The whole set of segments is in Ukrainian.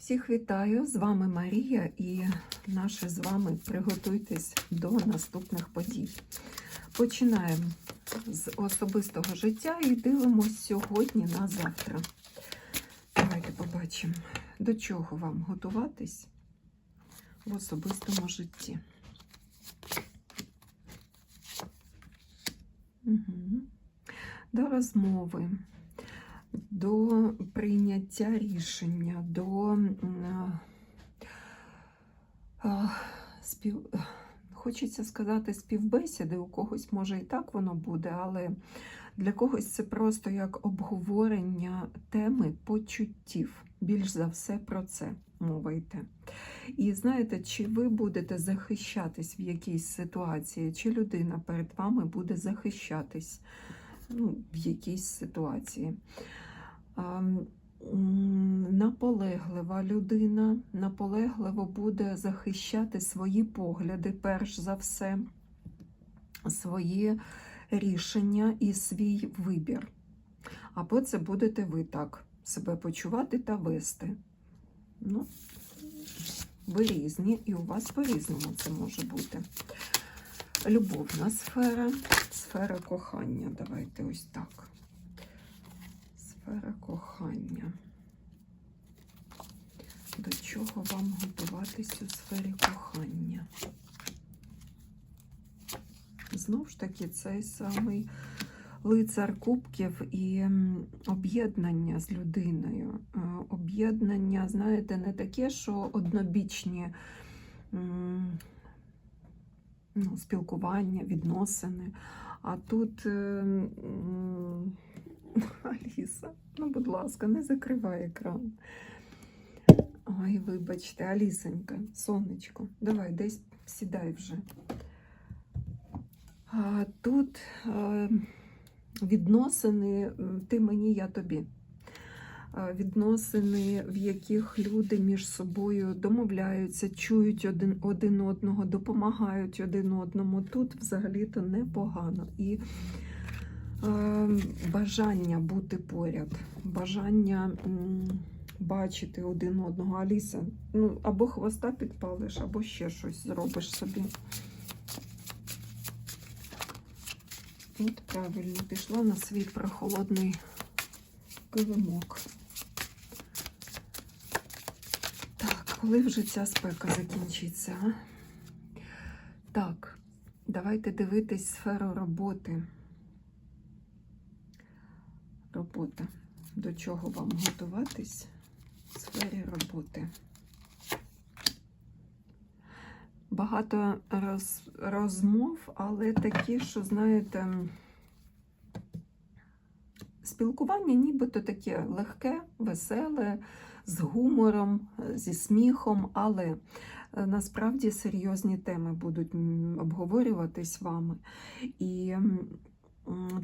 Всіх вітаю! З вами Марія і наше з вами приготуйтесь до наступних подій. Починаємо з особистого життя і дивимося сьогодні на завтра. Давайте побачимо, до чого вам готуватись в особистому житті. Угу. До розмови до прийняття рішення, до спів... хочеться сказати співбесіди, у когось може і так воно буде, але для когось це просто як обговорення теми почуттів. Більш за все про це мова йде. І знаєте, чи ви будете захищатись в якійсь ситуації, чи людина перед вами буде захищатись ну, в якійсь ситуації. Наполеглива людина, наполегливо буде захищати свої погляди, перш за все, свої рішення і свій вибір. Або це будете ви так себе почувати та вести. Ну, ви різні, і у вас по-різному це може бути. Любовна сфера, сфера кохання. Давайте ось так. Сфера кохання. До чого вам готуватись у сфері кохання? Знов ж таки, цей самий лицар кубків і об'єднання з людиною. Е, Об'єднання, знаєте, не таке, що однобічні ну, спілкування, відносини. А тут е, м, Аліса, ну, будь ласка, не закривай екран. Ой, вибачте, Алісонька, сонечко, давай десь сідай вже. А, тут е, відносини ти мені, я тобі. Е, Відносини, в яких люди між собою домовляються, чують один, один одного, допомагають один одному. Тут взагалі-то непогано. І бажання бути поряд, бажання бачити один одного. Аліса, ну або хвоста підпалиш, або ще щось зробиш собі. От правильно пішла на свій прохолодний килимок. Так, коли вже ця спека закінчиться? а? Так, давайте дивитись сферу роботи. Робота. До чого вам готуватись в сфері роботи? Багато роз, розмов, але такі, що, знаєте, спілкування нібито таке легке, веселе, з гумором, зі сміхом, але е, насправді серйозні теми будуть обговорюватись вами. І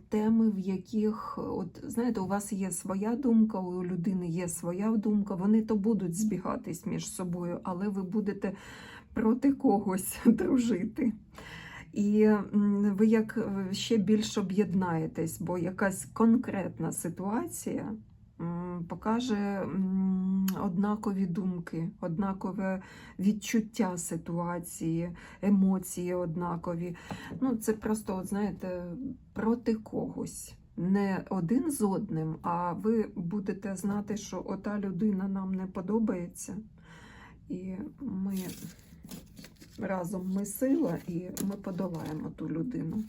теми, в яких, от знаєте, у вас є своя думка, у людини є своя думка, вони то будуть збігатись між собою, але ви будете проти когось дружити. І ви як е, ще більш об'єднаєтесь, бо якась конкретна ситуація покаже однакові думки, однакове відчуття ситуації, емоції однакові. Ну, це просто, от, знаєте, проти когось. Не один з одним, а ви будете знати, що ота людина нам не подобається. І ми разом ми сила, і ми подолаємо ту людину.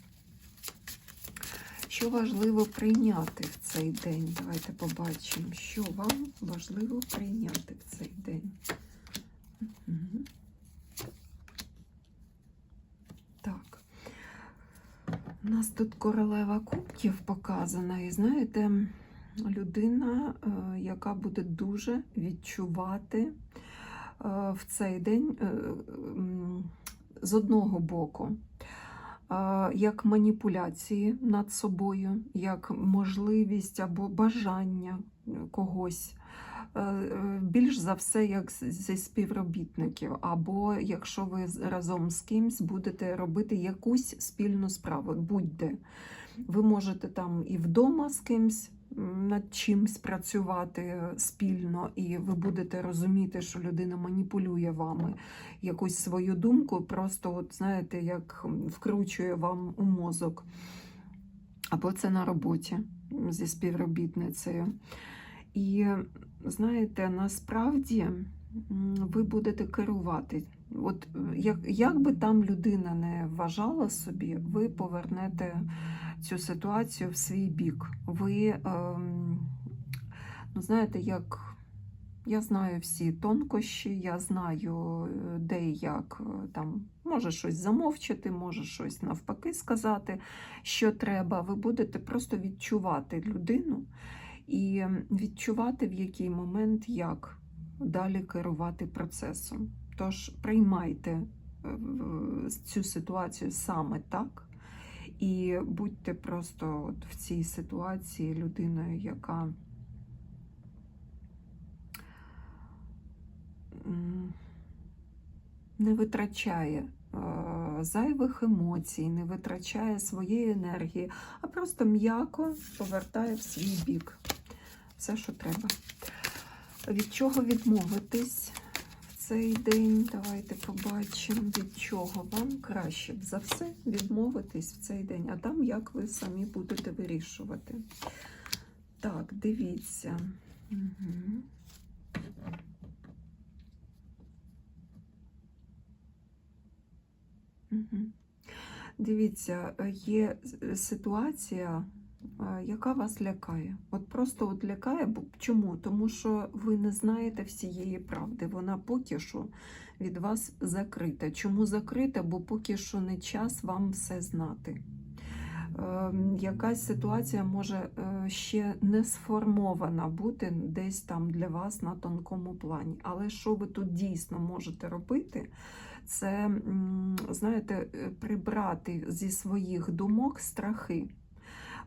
Що важливо прийняти в цей день? Давайте побачимо, що вам важливо прийняти в цей день. Так. У нас тут королева кубків показана, і знаєте, людина, е, яка буде дуже відчувати е, в цей день е, з одного боку, як маніпуляції над собою, як можливість або бажання когось. е, е, Більш за все, як зі співробітників, або якщо ви разом з кимсь будете робити якусь спільну справу, будь-де. Ви можете там і вдома з кимсь над чимсь працювати спільно, і ви будете розуміти, що людина маніпулює вами якусь свою думку, просто, от знаєте, як вкручує вам у мозок. Або це на роботі зі співробітницею. І знаєте, насправді ви будете керувати. От як, як би там людина не вважала собі, ви повернете цю ситуацію в свій бік. Ви, ем, ну знаєте, як я знаю всі тонкощі, я знаю, е, де і як е, там може щось замовчати, може щось навпаки сказати, що треба. Ви будете просто відчувати людину і відчувати, в який момент як далі керувати процесом. Тож приймайте е, цю ситуацію саме так. І будьте просто от в цій ситуації людиною, яка не витрачає е, зайвих емоцій, не витрачає своєї енергії, а просто м'яко повертає в свій бік. Все, що треба. Від чого відмовитись цей день? Давайте побачимо, від чого вам краще за все відмовитись в цей день, а там як ви самі будете вирішувати. Так, дивіться. Угу. Угу. Дивіться, е, є ситуація, е, яка вас лякає. От просто от лякає. Чому? Тому що ви не знаєте всієї правди. Вона поки що від вас закрита. Чому закрита? Бо поки що не час вам все знати. Ем, Якась ситуація може е, ще не сформована бути десь там для вас на тонкому плані. Але що ви тут дійсно можете робити? Це, знаєте, е, прибрати зі своїх думок страхи.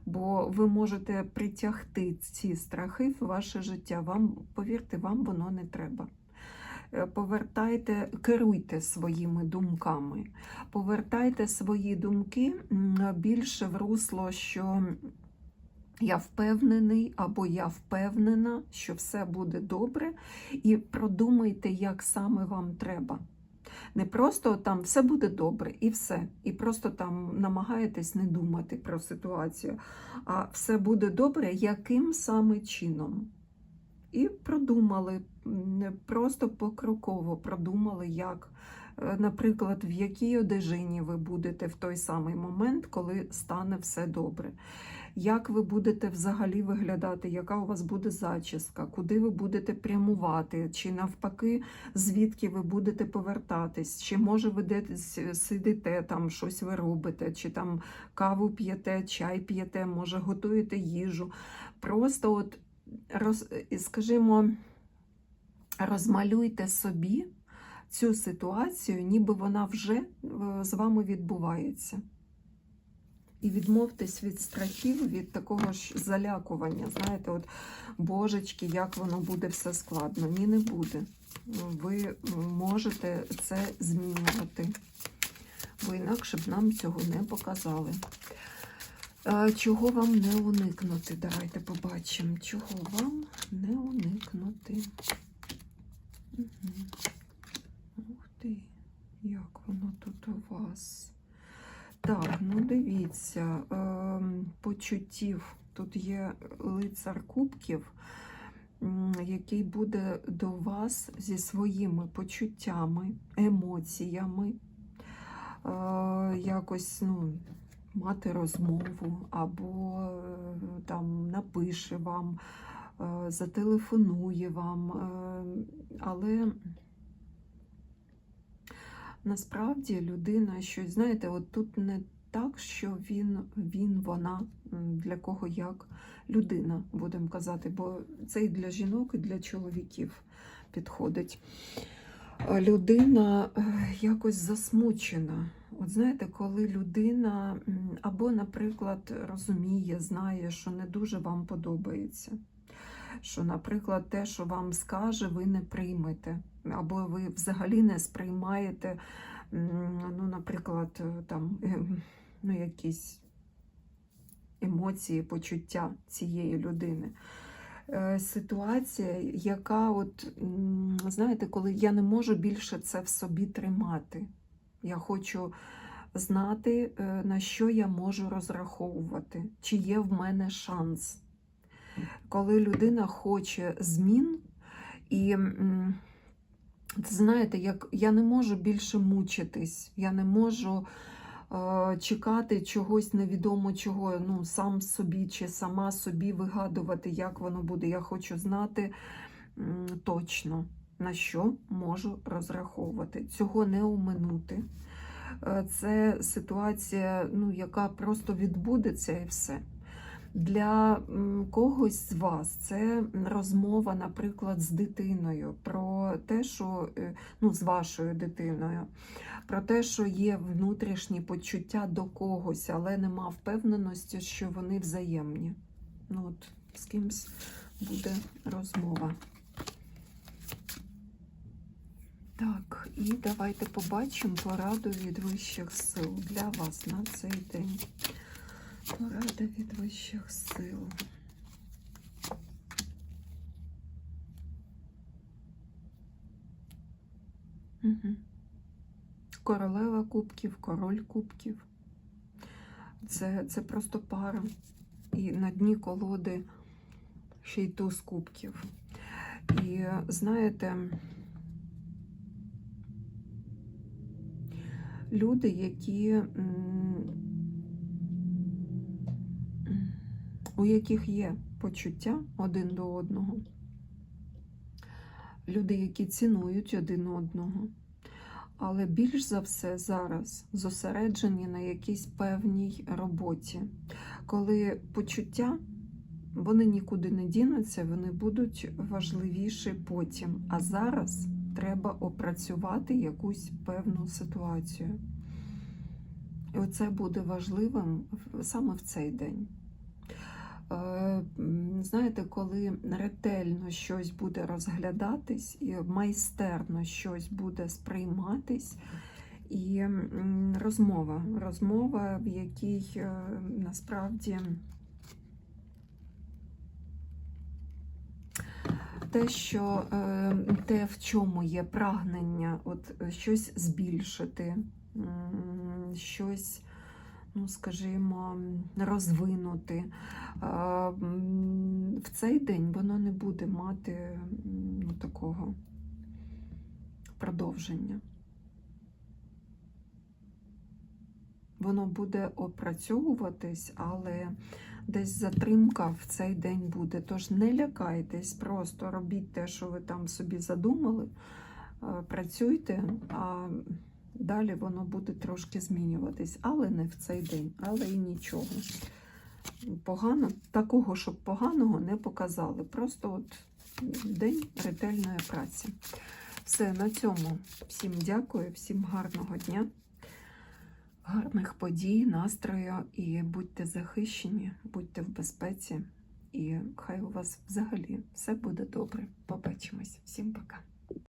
Бо ви можете притягти ці страхи в ваше життя. Вам, повірте, вам воно не треба. Е, Повертайте, керуйте своїми думками, повертайте свої думки більше в русло, що я впевнений або я впевнена, що все буде добре, і продумайте, як саме вам треба. Не просто там все буде добре і все. І просто там намагаєтесь не думати про ситуацію, а все буде добре, яким саме чином. І продумали, м, просто покроково продумали, як, е, наприклад, в якій одежині ви будете в той самий момент, коли стане все добре. Як ви будете взагалі виглядати, яка у вас буде зачіска, куди ви будете прямувати, чи навпаки, звідки ви будете повертатись, чи може ви десь сидите, там щось ви робите, чи там каву п'єте, чай п'єте, може готуєте їжу. Просто от роз, скажімо, розмалюйте собі цю ситуацію, ніби вона вже е, з вами відбувається. І відмовтесь від страхів, від такого ж залякування. Знаєте, от божечки, як воно буде все складно. Ні, не буде. Ви можете це змінювати. Бо інакше б нам цього не показали. Чого вам не уникнути? Давайте побачимо, чого вам не уникнути. Угу. Ух ти, як воно тут у вас. Так, ну дивіться, ем, почуттів. Тут є лицар кубків, який буде до вас зі своїми почуттями, емоціями. Е, якось, ну, мати розмову, або е, там напише вам, е, зателефонує вам. Але насправді людина щось, знаєте, от тут не так, що він, він, вона, для кого як людина, будемо казати, бо це і для жінок, і для чоловіків підходить. Е, Людина е, якось засмучена. От знаєте, коли людина або, наприклад, розуміє, знає, що не дуже вам подобається. Що, наприклад, те, що вам скаже, ви не приймете, або ви взагалі не сприймаєте, ну, наприклад, е, там, ем, ну, якісь емоції, почуття цієї людини. Е, Ситуація, яка, от, знаєте, коли я не можу більше це в собі тримати. Я хочу знати, е, на що я можу розраховувати, чи є в мене шанс. Коли людина хоче змін, і м, знаєте, як я не можу більше мучитись, я не можу е, чекати чогось невідомо чого, ну, сам собі чи сама собі вигадувати, як воно буде. Я хочу знати м, точно, на що можу розраховувати. Цього не оминути. Е, Це ситуація, ну, яка просто відбудеться і все. Для когось з вас це розмова, наприклад, з дитиною про те, що е, ну, з вашою дитиною, про те, що є внутрішні почуття до когось, але нема впевненості, що вони взаємні. Ну, от з кимсь буде розмова. Так, і давайте побачимо пораду від вищих сил для вас на цей день. Порада від вищих сил. Угу. Королева кубків, король кубків. Це, це просто пара. І на дні колоди ще й туз кубків. І знаєте, люди, які у яких є почуття один до одного, люди, які цінують один одного, але більш за все зараз зосереджені на якійсь певній роботі. Коли почуття вони нікуди не дінуться, вони будуть важливіші потім. А зараз треба опрацювати якусь певну ситуацію. І оце буде важливим саме в цей день. Е, Знаєте, коли ретельно щось буде розглядатись, і майстерно щось буде сприйматись, і розмова, розмова, в якій е, насправді те, що е, те, в чому є прагнення, от щось збільшити, щось, ну скажімо, розвинути. е, В цей день воно не буде мати ну, такого продовження. Воно буде опрацьовуватись, але десь затримка в цей день буде. Тож не лякайтесь, просто робіть те, що ви там собі задумали, е, працюйте, а далі воно буде трошки змінюватись, але не в цей день, але і нічого. Погано, такого, щоб поганого не показали. Просто от день ретельної праці. Все, на цьому. Всім дякую, всім гарного дня, гарних подій, настрою і будьте захищені, будьте в безпеці. І хай у вас взагалі все буде добре. Побачимось. Всім пока.